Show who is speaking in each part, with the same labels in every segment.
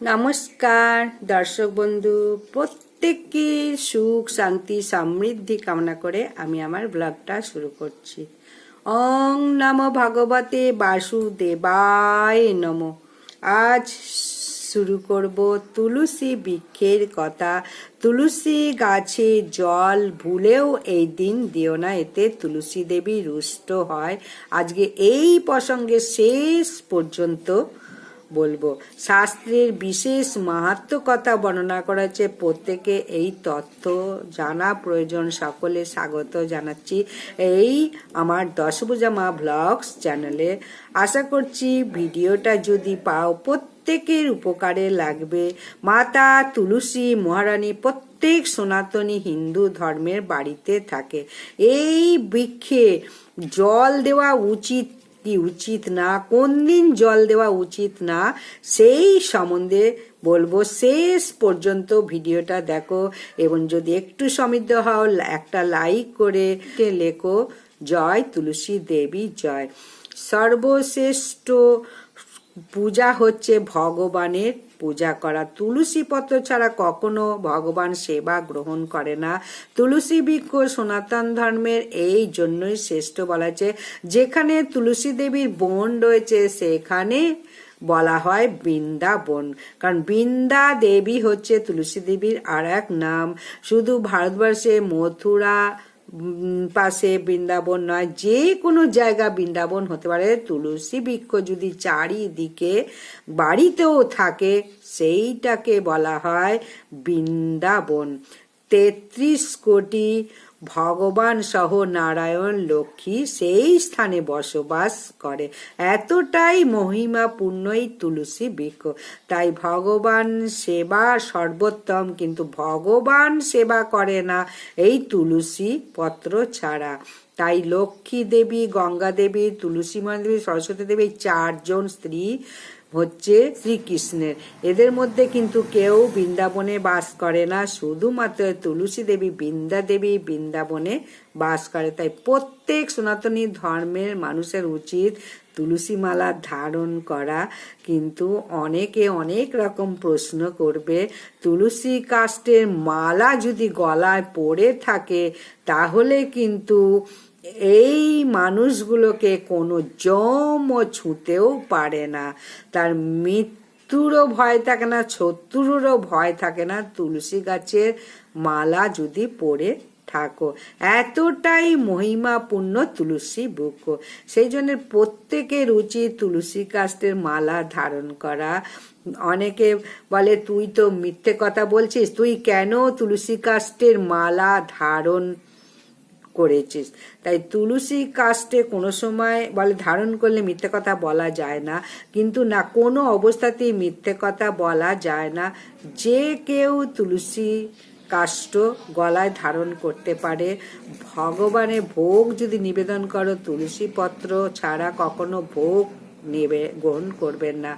Speaker 1: নমস্কার, দর্শক বন্ধু, প্রত্যেককে সুখ, শান্তি, সমৃদ্ধি কামনা করে আমি আমার ব্লগটা শুরু করছি। অং নম ভগবতে বাসুদেবায় নম। আজ শুরু করব তুলসী বৃক্ষের কথা। তুলসী গাছে জল ভুলেও এই দিন দিও না, এতে তুলসী দেবী রুষ্ট হয়। আজকে এই প্রসঙ্গে শেষ পর্যন্ত বলব। শাস্ত্রের বিশেষ মাহাত্ম কথা বর্ণনা করা হচ্ছে প্রত্যেকে। এই তথ্য জানা প্রয়োজন। সকলে স্বাগত জানাচ্ছি এই আমার দশভুজা মা ব্লগস চ্যানেলে। আশা করছি ভিডিওটা যদি পাও, প্রত্যেকের উপকারে লাগবে। মাতা তুলসী মহারানী প্রত্যেক সনাতনী হিন্দু ধর্মের বাড়িতে থাকে। এই বৃক্ষে জল দেওয়া উচিত কি উচিত না, কোন দিন জল দেওয়া উচিত না, সেই সম্বন্ধে বলব শেষ পর্যন্ত ভিডিওটা দেখো এবং যদি একটু সমৃদ্ধ হও, একটা লাইক করে লেখো, জয় তুলসী দেবী, জয়। সর্বশ্রেষ্ঠ পূজা হচ্ছে ভগবানের পূজা করা তুলসী পত্র ছাড়া কখনো ভগবান সেবা গ্রহণ করে না। তুলসী বৃক্ষ সনাতন ধর্মের এই জন্যই শ্রেষ্ঠ বলা হয়েছে। যেখানে তুলসী দেবীর বন রয়েছে, সেখানে বলা হয় বৃন্দাবন। কারণ বৃন্দা দেবী হচ্ছে তুলসী দেবীর আর এক নাম। শুধু ভারতবর্ষে মথুরা পাশে বৃন্দাবন নয়, যে কোনো জায়গা বৃন্দাবন হতে পারে। তুলসী বৃক্ষ যদি চারিদিকে বাড়িতেও থাকে, সেইটাকে বলা হয় বৃন্দাবন। তেত্রিশ কোটি ভগবান সহ নারায়ণ লক্ষ্মী সেই স্থানে বসবাস করে। এতটাই মহিমাপূর্ণই তুলসী বৃক্ষ। তাই ভগবান সেবা সর্বোত্তম, কিন্তু ভগবান সেবা করে না এই তুলসী পত্র ছাড়া। তাই লক্ষ্মী দেবী, গঙ্গা দেবী, তুলসী দেবী, সরস্বতী দেবী চারজন স্ত্রী হচ্ছে শ্রীকৃষ্ণের। এদের মধ্যে কিন্তু কেউ বৃন্দাবনে বাস করে না, শুধুমাত্র তুলসী দেবী, বৃন্দা দেবী বৃন্দাবনে বাস করে। তাই প্রত্যেক সনাতনী ধর্মের মানুষের উচিত তুলসী মালা ধারণ করা। কিন্তু অনেকে অনেক রকম প্রশ্ন করবে, তুলসী কাষ্টের মালা যদি গলায় পড়ে থাকে, তাহলে কিন্তু এই মানুষগুলোকে কোনো জমও ছুঁতেও পারে না। তার মৃত্যুরও ভয় থাকে না, শত্রুরও ভয় থাকে না। তুলসী গাছের মালা যদি পড়ে থাকো, এতটাই মহিমাপূর্ণ তুলসী বৃক্ষ সেই জন্য প্রত্যেকের উচিত তুলসী কাষ্টের মালা ধারণ করা। অনেকে বলে, তুই তো মিথ্যে কথা বলছিস, তুই কেন তুলসী কাষ্টের মালা ধারণ করেছিস। তাই তুলসী কাস্টে কোনো সময় বলে ধারণ করলে মিথ্যে কথা বলা যায় না। কিন্তু না, কোনো অবস্থাতেই মিথ্যে কথা বলা যায় না। যে কেউ তুলসী কাষ্ট গলায় ধারণ করতে পারে। ভগবানের ভোগ যদি নিবেদন করো, তুলসী পত্র ছাড়া কখনো ভোগ নেবে, গ্রহণ করবেন না।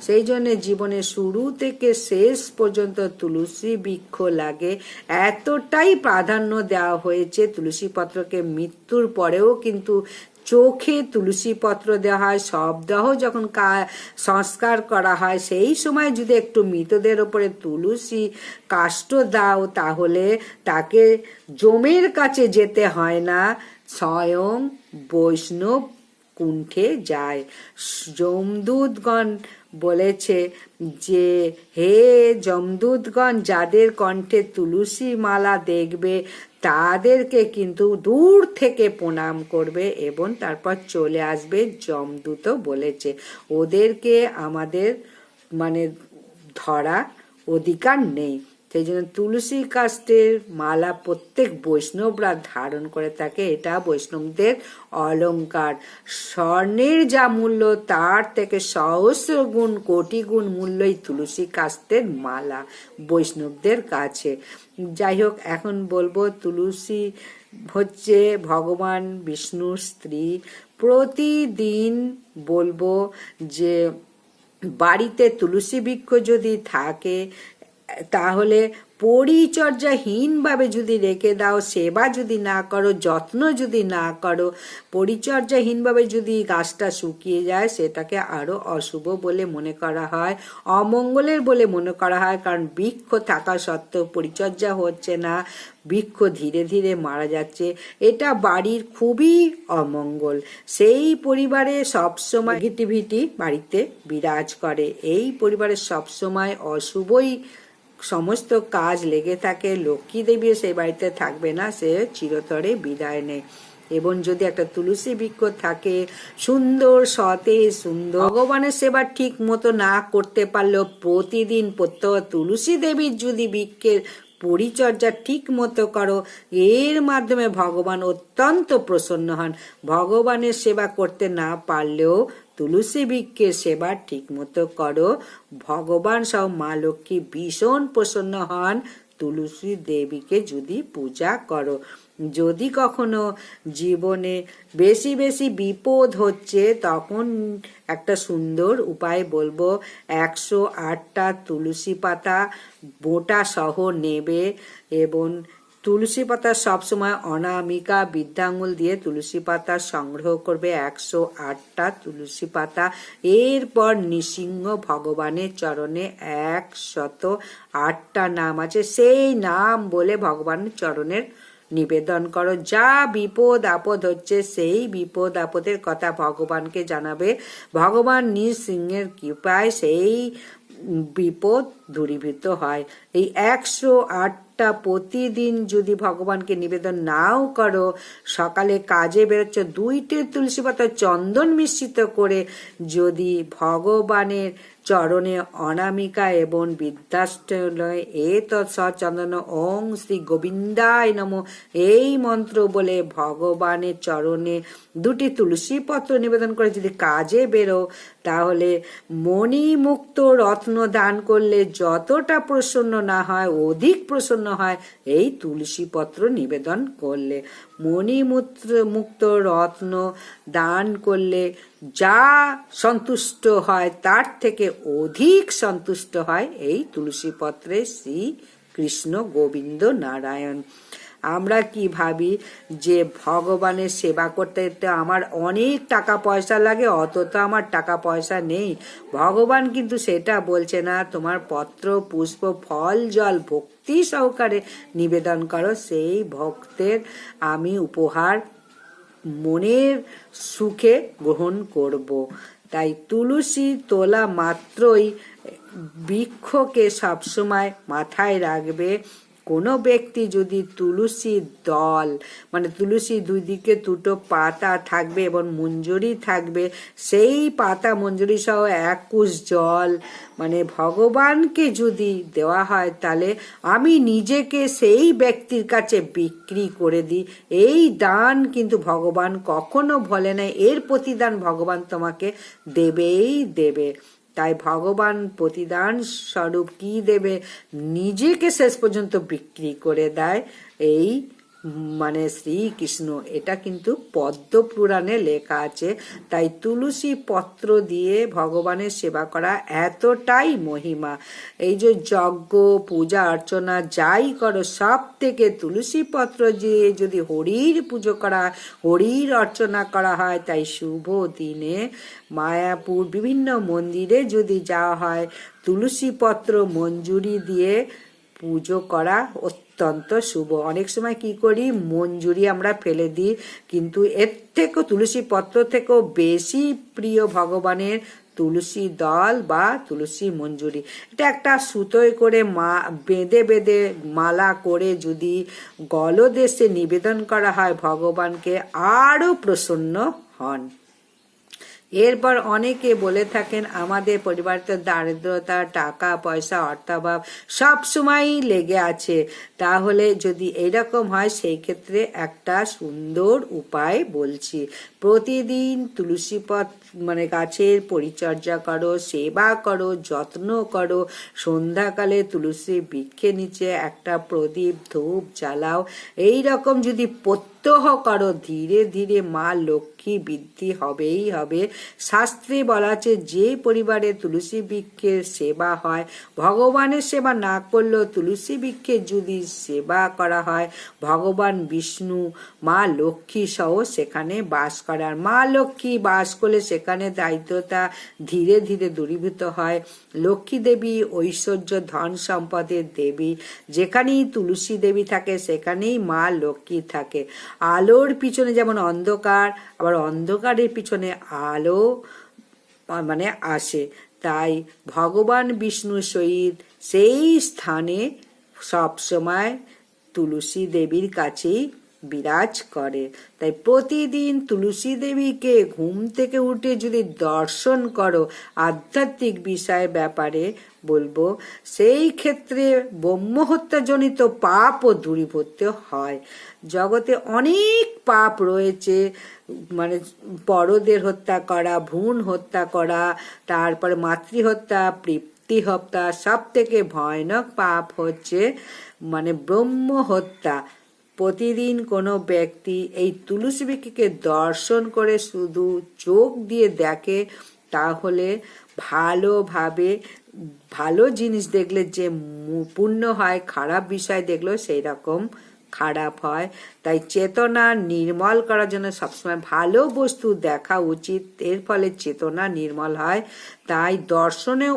Speaker 1: সেই জন্য জীবনের শুরু থেকে শেষ পর্যন্ত তুলসী বৃক্ষ লাগে। এতটাই প্রাধান্য দেওয়া হয়েছে তুলসী পত্রকে মৃত্যুর পরেও কিন্তু চোখে তুলসী পত্র দেওয়া হয়, শবদাহ যখন কা, সংস্কার করা হয়, সেই সময় যদি একটু মৃতদের ওপরে তুলসী কাষ্ট দাও, তাহলে তাকে জমের কাছে যেতে হয় না। স্বয়ং বৈষ্ণব কুণ্ঠে যায়। যমদূতগণ বলেছে যে, হে যমদূতগণ, যাদের কণ্ঠে তুলসী মালা দেখবে, তাদেরকে কিন্তু দূর থেকে প্রণাম করবে এবং তারপর চলে আসবে। যমদূত বলেছে, ওদেরকে আমাদের মানে ধরা অধিকার নেই। সেই জন্য তুলসী কাষ্টের মালা প্রত্যেক বৈষ্ণবরা ধারণ করে থাকে। এটা বৈষ্ণবদের অলঙ্কার স্বর্ণের যা মূল্য, তার থেকে সহস্র গুণ, কোটি গুণ মূল্যই তুলসী কাষ্টের মালা বৈষ্ণবদের কাছে। যাই হোক, এখন বলব, তুলসী হচ্ছে ভগবান, বিষ্ণুর স্ত্রী। প্রতিদিন বলব যে, বাড়িতে তুলসী বৃক্ষ যদি থাকে তাহলে পরিচর্যাহীনভাবে যদি রেখে দাও, সেবা যদি না করো, যত্ন যদি না করো, পরিচর্যাহীনভাবে যদি গাছটা শুকিয়ে যায়, সেটাকে আরও অশুভ বলে মনে করা হয়, অমঙ্গলের বলে মনে করা হয়, কারণ বৃক্ষ থাকা সত্ত্বেও পরিচর্যা হচ্ছে না, বৃক্ষ ধীরে ধীরে মারা যাচ্ছে। এটা বাড়ির খুবই অমঙ্গল। সেই পরিবারে সবসময় নেগেটিভিটি বাড়িতে বিরাজ করে। এই পরিবারে সবসময় অশুভই সমস্ত কাজ লেগে থাকে, লক্ষ্মী দেবী সেই বাড়িতে থাকবে না, সে চিরতরে বিদায় নেয়। এবং যদি একটা তুলসী বৃক্ষ থাকে, সুন্দর সতেজ, সুন্দর, ভগবানের সেবা ঠিক মতো না করতে পারলেও প্রতিদিন প্রত্যহ তুলসী দেবীর যদি বৃক্ষের পরিচর্যা ঠিক মতো করো, এর মাধ্যমে ভগবান অত্যন্ত প্রসন্ন হন। ভগবানের সেবা করতে না পারলেও তুলসী বৃক্ষের সেবা ঠিক মতো করো। ভগবান সহ মা লক্ষ্মী ভীষণ প্রসন্ন হন। তুলসী দেবীকে যদি পূজা করো। যদি কখনো জীবনে বেশি বেশি বিপদ হচ্ছে, তখন একটা সুন্দর উপায় বলব, একশো আটটা তুলসী পাতা বোটা সহ নেবে এবং তুলসী পাতা সবসময় অনামিকা বৃদ্ধাঙ্গুল দিয়ে তুলসী পাতা সংগ্রহ করবে। একশো আটটা তুলসী পাতা। এরপর নৃসিংহ ভগবানের চরণে একশত আটটা নাম আছে। সেই নাম বলে ভগবানের চরণের নিবেদন করো। যা বিপদ আপদ হচ্ছে, সেই বিপদ আপদের কথা ভগবানকে জানাবে। ভগবান নৃসিংহের কৃপায় সেই বিপদ দূরীভূত হয়। এই একশো আট আটটা প্রতিদিন যদি ভগবানকে নিবেদন নাও করো, সকালে কাজে বেরোচ্ছ, দুইটে তুলসী পাতা চন্দন মিশ্রিত করে যদি ভগবানের চরণে অনামিকা এবং বিদ্যাষ্টলয় এ তৎসচন্দন ওং শ্রী গোবিন্দায় নম। এই মন্ত্র বলে ভগবানের চরণে দুটি তুলসী পত্র নিবেদন করে যদি কাজে বেরো, তাহলে মণিমুক্ত রত্ন দান করলে যতটা প্রসন্ন না হয়, অধিক প্রসন্ন হয়, এই তুলসী পত্র নিবেদন করলে। মণিমূত্র মুক্ত রত্ন দান করলে যা সন্তুষ্ট হয় তার থেকে অধিক সন্তুষ্ট হয় এই তুলসী পত্রে শ্রী কৃষ্ণ গোবিন্দ নারায়ণ। আমরা কি ভাবি যে ভগবানের সেবা করতে আমার অনেক টাকা পয়সা লাগে অত তো আমার টাকা পয়সা নেই। ভগবান কিন্তু সেটা বলছে না, তোমার পত্র, পুষ্প, ফল, জল, ভক্তি সহকারে নিবেদন করো, সেই ভক্তের আমি উপহার মনের সুখে গ্রহণ করব। তাই তুলসী তোলা মাত্রই বৃক্ষকে সবসময় মাথায় রাখবে। কোনো ব্যক্তি যদি তুলসী দল মানে তুলসী দুই দিকে দুটো পাতা থাকবে এবং মঞ্জুরি থাকবে, সেই পাতা মঞ্জুরি সহ এক কুশ জল মানে ভগবানকে যদি দেওয়া হয় তাহলে আমি নিজেকে সেই ব্যক্তির কাছে বিক্রি করে দিই। এই দান কিন্তু ভগবান কখনো বলে না, এর প্রতিদান ভগবান তোমাকে দেবেই দেবে। তাই ভগবান প্রতিদান স্বরূপ কি দেবে? নিজেকে শেষ পর্যন্ত বিক্রি করে দেয় এই মানে শ্রীকৃষ্ণ, এটা কিন্তু পদ্ম পুরাণে লেখা আছে। তাই তুলসী পত্র দিয়ে ভগবানের সেবা করা এতটাই মহিমা। এই যে যজ্ঞ, পূজা, অর্চনা, যাই করো, সব থেকে তুলসী পত্র দিয়ে যদি হরির পুজো করা, হরির অর্চনা করা হয়, তাই শুভ দিনে মায়াপুর বিভিন্ন মন্দিরে যদি যাওয়া হয়, তুলসী পত্র মঞ্জুরি দিয়ে পুজো করা অত্যন্ত শুভ। অনেক সময় কি করি মঞ্জুরি আমরা ফেলে দিই, কিন্তু এর থেকেও তুলসী পত্র থেকেও বেশি প্রিয় ভগবানের তুলসী দল বা তুলসী মঞ্জুরি। এটা একটা সুতোয় করে মা, বেঁধে বেঁধে মালা করে যদি গলদেশে নিবেদন করা হয়, ভগবানকে আরও প্রসন্ন হন। এরপর অনেকে বলে থাকেন, আমাদের পরিবারতে দারিদ্রতা, টাকা, পয়সা, অর্থাভাব সব সময়ই লেগে আছে। তাহলে যদি এরকম হয়, সেই ক্ষেত্রে একটা সুন্দর উপায় বলছি। প্রতিদিন তুলসী পথ মানে গাছের পরিচর্যা করো, সেবা করো, যত্ন করো। সন্ধ্যাকালে তুলসী বৃক্ষে নিচে একটা প্রদীপ ধূপ জ্বালাও। এই রকম যদি প্রত্যেক প্রত্যহ করো, ধীরে ধীরে মা লক্ষ্মী বৃদ্ধি হবেই হবে। শাস্ত্রে বলা আছে, যে পরিবারে তুলসী বৃক্ষের সেবা হয়, ভগবানের সেবা না করলেও তুলসী বৃক্ষের যদি সেবা করা হয়, ভগবান বিষ্ণু, মা লক্ষ্মী সহ সেখানে বাস করার। মা লক্ষ্মী বাস করলে সেখানে দায়িত্বতা ধীরে ধীরে দূরীভূত হয়। লক্ষ্মী দেবী, ঐশ্বর্য, ধন সম্পদের দেবী, যেখানেই তুলসী দেবী থাকে, সেখানেই মা লক্ষ্মী থাকে। আলোর পিছনে যেমন অন্ধকার, আবার অন্ধকারের পিছনে আলো মানে আসে। তাই ভগবান বিষ্ণু সহিত সেই স্থানে সবসময় তুলসী দেবীর কাছেই বিরাজ করে। তাই প্রতিদিন তুলসী দেবীকে ঘুম থেকে উঠে যদি দর্শন করো আধ্যাত্মিক বিষয়ের ব্যাপারে, বলব, সেই ক্ষেত্রে ব্রহ্মহত্যাজনিত পাপও দূরীভূত হয়। জগতে অনেক পাপ রয়েছে মানে বড়দের হত্যা করা, ভ্রূণ হত্যা করা, তারপরে মাতৃহত্যা তৃপ্তি হত্যা সব থেকে ভয়ানক পাপ হচ্ছে মানে ব্রহ্ম হত্যা প্রতিদিন কোনো ব্যক্তি এই তুলসী বৃক্ষকে দর্শন করে শুধু চোখ দিয়ে দেখে, তাহলে ভালোভাবে, ভালো জিনিস দেখলে যে পুণ্য হয়, খারাপ বিষয় দেখলেও সেই রকম খারাপ হয়। তাই চেতনা নির্মল করার জন্য সবসময় ভালো বস্তু দেখা উচিত। এর ফলে চেতনা নির্মল হয়। তাই দর্শনেও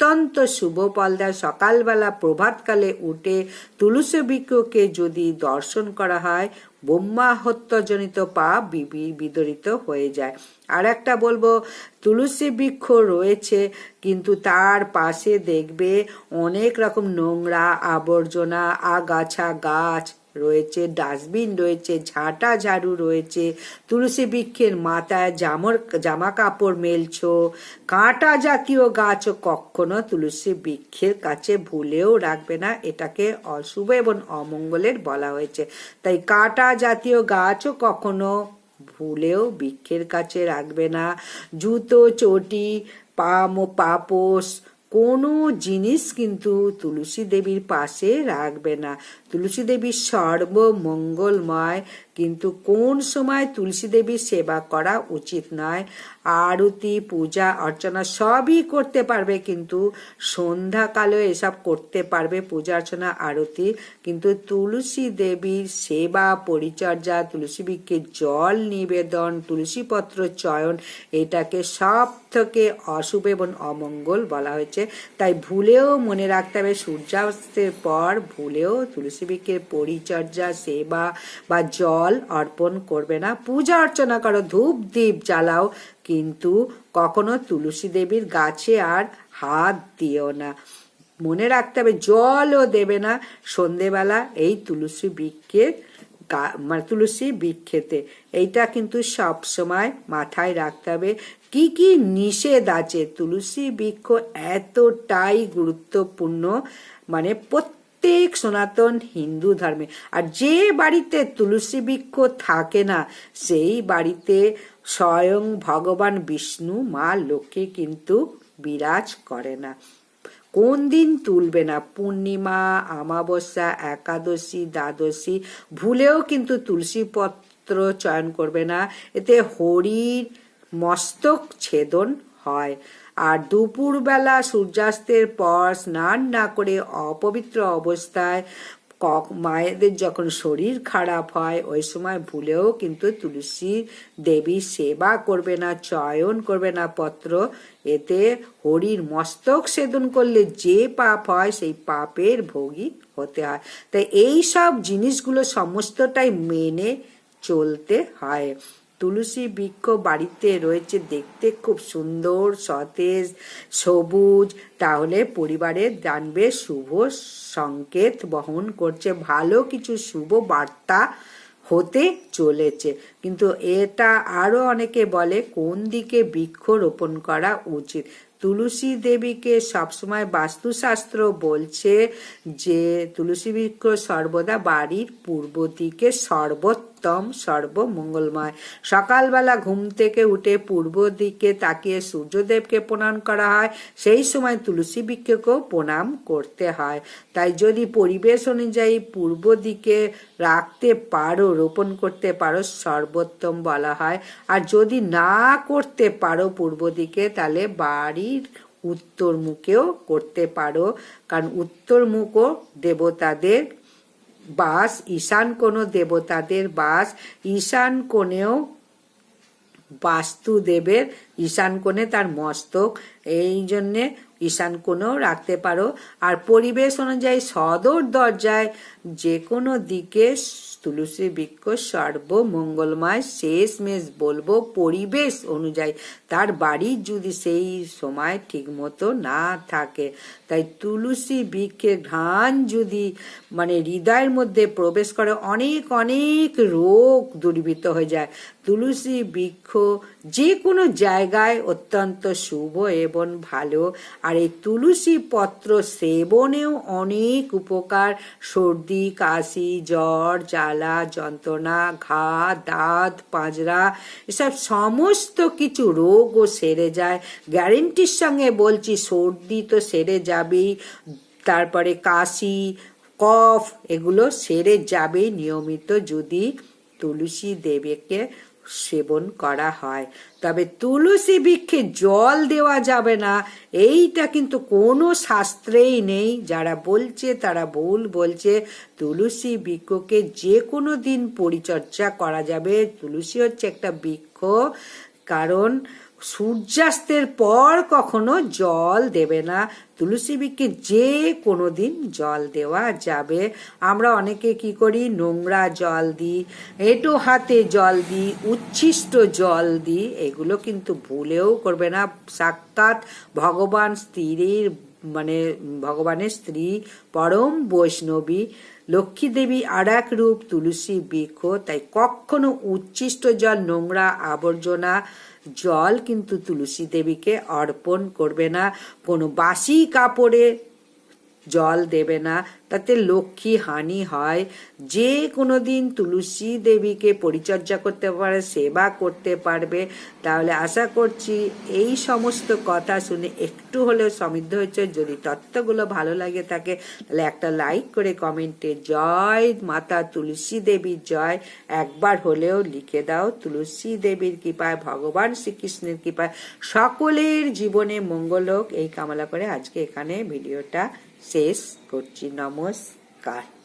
Speaker 1: অত্যন্ত শুভ ফল দেয় সকালবেলা প্রভাতকালে উঠে তুলসী বৃক্ষকে যদি দর্শন করা হয় ব্রহ্মাহত্যজনিত বিবি- বিদরিত হয়ে যায়। আর একটা বলব, তুলসী বৃক্ষ রয়েছে, কিন্তু তার পাশে দেখবে অনেক রকম নোংরা আবর্জনা, আগাছা, গাছ রয়েছে, ডাস্টবিন রয়েছে, ঝাঁটা ঝাড়ু রয়েছে, তুলসী বৃক্ষের মাথায় জামর জামা কাপড় মেলছো, কাঁটা জাতীয় গাছও কখনো তুলসী বৃক্ষের কাছে ভুলেও রাখবে না, এটাকে অশুভ এবং অমঙ্গলের বলা হয়েছে। তাই কাঁটা জাতীয় গাছও কখনো ভুলেও বৃক্ষের কাছে রাখবে না। জুতো, চটি, পাম পাপোস কোনো জিনিস কিন্তু তুলসী দেবীর পাশে রাখবে না। তুলসী দেবী সর্বমঙ্গলময় কিন্তু কোন সময় তুলসী দেবীর সেবা করা উচিত নয়, আরতি, পূজা, অর্চনা সবই করতে পারবে কিন্তু সন্ধ্যাকালে এসব করতে পারবে পূজা, অর্চনা, আরতি। কিন্তু তুলসী দেবীর সেবা, পরিচর্যা, তুলসী বৃক্ষে জল নিবেদন, তুলসী পত্র চয়ন, এটাকে সব থেকে অশুভ এবং অমঙ্গল বলা হয়েছে। তাই ভুলেও মনে রাখতে হবে, সূর্যাস্তের পর ভুলেও তুলসী বৃক্ষের পরিচর্যা, সেবা বা জল অর্পণ করবে না। পূজা অর্চনা করো, ধূপ দ্বীপ জ্বালাও, কিন্তু কখনো তুলসী দেবীর গাছে আর হাত দিও না। মনে রাখতে হবে, জলও দেবে না সন্ধেবেলা এই তুলসী বৃক্ষের মানে তুলসী বৃক্ষেতে। এইটা কিন্তু সব সময় মাথায় রাখতে হবে। কি কি নিষেধ আছে? তুলসী বৃক্ষ এতটাই গুরুত্বপূর্ণ মানে প্রত্যেক সনাতন হিন্দু ধর্মে। আর যে বাড়িতে তুলসী বৃক্ষ থাকে না, সেই বাড়িতে স্বয়ং ভগবান বিষ্ণু মা লক্ষ্মী কিন্তু বিরাজ করে না। কোন দিন তুলবে না? পূর্ণিমা আমাবস্যা একাদশী, দ্বাদশী, ভুলেও কিন্তু তুলসী পত্র চয়ন করবে না। এতে হরির মস্তক ছেদন হয়। আর দুপুরবেলা সূর্যাস্তের পর স্নান না করে অপবিত্র অবস্থায় কক মায়েদের যখন শরীর খারাপ হয়, ওই সময় ভুলেও কিন্তু তুলসী দেবী সেবা করবে না, চয়ন করবে না পত্র। এতে হরির মস্তক সেদন করলে যে পাপ হয়, সেই পাপের ভোগী হতে হয়। তাই এই সব জিনিসগুলো সমস্তটাই মেনে চলতে হয়। তুলসী বৃক্ষ বাড়িতে রয়েছে দেখতে খুব সুন্দর, সতেজ, সবুজ। তাহলে পরিবারে জানবে শুভ সংকেত বহন করছে। ভালো কিছু শুভ বার্তা হতে চলেছে। কিন্তু এটা আরও অনেকে বলে, কোন দিকে বৃক্ষ রোপণ করা উচিত? তুলসী দেবীকে সবসময় বাস্তুশাস্ত্র বলছে যে, তুলসী বৃক্ষ সর্বদা বাড়ির পূর্ব দিকে সর্বত্র উত্তম সর্বমঙ্গলময়। সকালবেলা ঘুম থেকে উঠে পূর্ব দিকে তাকিয়ে সূর্যদেবকে প্রণাম করা হয়। সেই সময় তুলসী বৃক্ষকেও প্রণাম করতে হয়। তাই যদি পরিবেশ অনুযায়ী পূর্ব দিকে রাখতে পারো, রোপণ করতে পারো, সর্বোত্তম বলা হয়। আর যদি না করতে পারো পূর্ব দিকে, তাহলে বাড়ির উত্তর মুখেও করতে পারো। কারণ উত্তর মুখও দেবতাদের বাস, ঈশান কোন দেবতাদের বাস, ঈশান কোণেও বাস্তুদেবের, ঈশান কোণে তার মস্তক। এই জন্যে ঈশান কোণেও রাখতে পারো। আর পরিবেশ অনুযায়ী সদর দরজায় যে কোনো দিকে তুলসী বৃক্ষ সর্বমঙ্গলময় শেষ মেশ বলব, পরিবেশ অনুযায়ী। তার বাড়ি যদি সেই সময় ঠিকমতো না থাকে, তাই তুলসী বৃক্ষের ঘ্রাণ যদি মানে হৃদয়ের মধ্যে প্রবেশ করে, অনেক অনেক রোগ দূরীভূত হয়ে যায়। তুলসী বৃক্ষ যে কোনো জায়গায় অত্যন্ত শুভ এবং ভালো। আর এই তুলসী পত্র সেবনেও অনেক উপকার। সর্দি, কাশি, জ্বর জ্বালা, যন্ত্রণা, ঘা, দাঁত, পাঁজরা, এসব সমস্ত কিছু রোগও সেরে যায়। গ্যারেন্টির সঙ্গে বলছি, সর্দি তো সেরে যাবেই। তারপরে কাশি, কফ, এগুলো সেরে যাবেই নিয়মিত। যদি তুলসী দেবীকে সেবন করা হয়। তবে তুলসী বৃক্ষে জল দেওয়া যাবে না। এইটা কিন্তু কোনো শাস্ত্রেই নেই। যারা বলছে, তারা ভুল বলছে। তুলসী বৃক্ষকে যে কোনো দিন পরিচর্যা করা যাবে। তুলসী হচ্ছে একটা বৃক্ষ। কারণ সূর্যাস্তের পর কখনো জল দেবে না। তুলসী বৃক্ষে যে কোনো দিন জল দেওয়া যাবে। আমরা অনেকে কি করি? নোংরা জল দিই, এটো হাতে জল দিই, উচ্ছিষ্ট জল দিই। এগুলো কিন্তু ভুলেও করবে না। সাক্ষাৎ ভগবান স্ত্রীর মানে ভগবানের স্ত্রী পরম বৈষ্ণবী। লক্ষ্মী দেবী আর এক রূপ তুলসী বৃক্ষ। তাই কখনো উচ্ছিষ্ট জল, নোংরা আবর্জনা জল কিন্তু তুলসী দেবীকে অর্পণ করবে না। কোনো বাসি কাপড়ে জল দেবে না, তাতে লক্ষ্মী হানি হয়। যে কোনো দিন তুলসী দেবীকে পরিচর্যা করতে পারে, সেবা করতে পারবে। তাহলে আশা করছি এই সমস্ত কথা শুনে একটু হলেও সমৃদ্ধ হয়েছে। যদি তত্ত্বগুলো ভালো লাগে থাকে, তাহলে একটা লাইক করে কমেন্টে জয় মাতা তুলসী দেবীর জয়। একবার হলেও লিখে দাও তুলসী দেবীর কৃপায়, ভগবান শ্রীকৃষ্ণের কৃপায়। সকলের জীবনে মঙ্গল হোক। এই কামনা করে আজকে এখানে ভিডিওটা শেষ করছি। নমস্কার।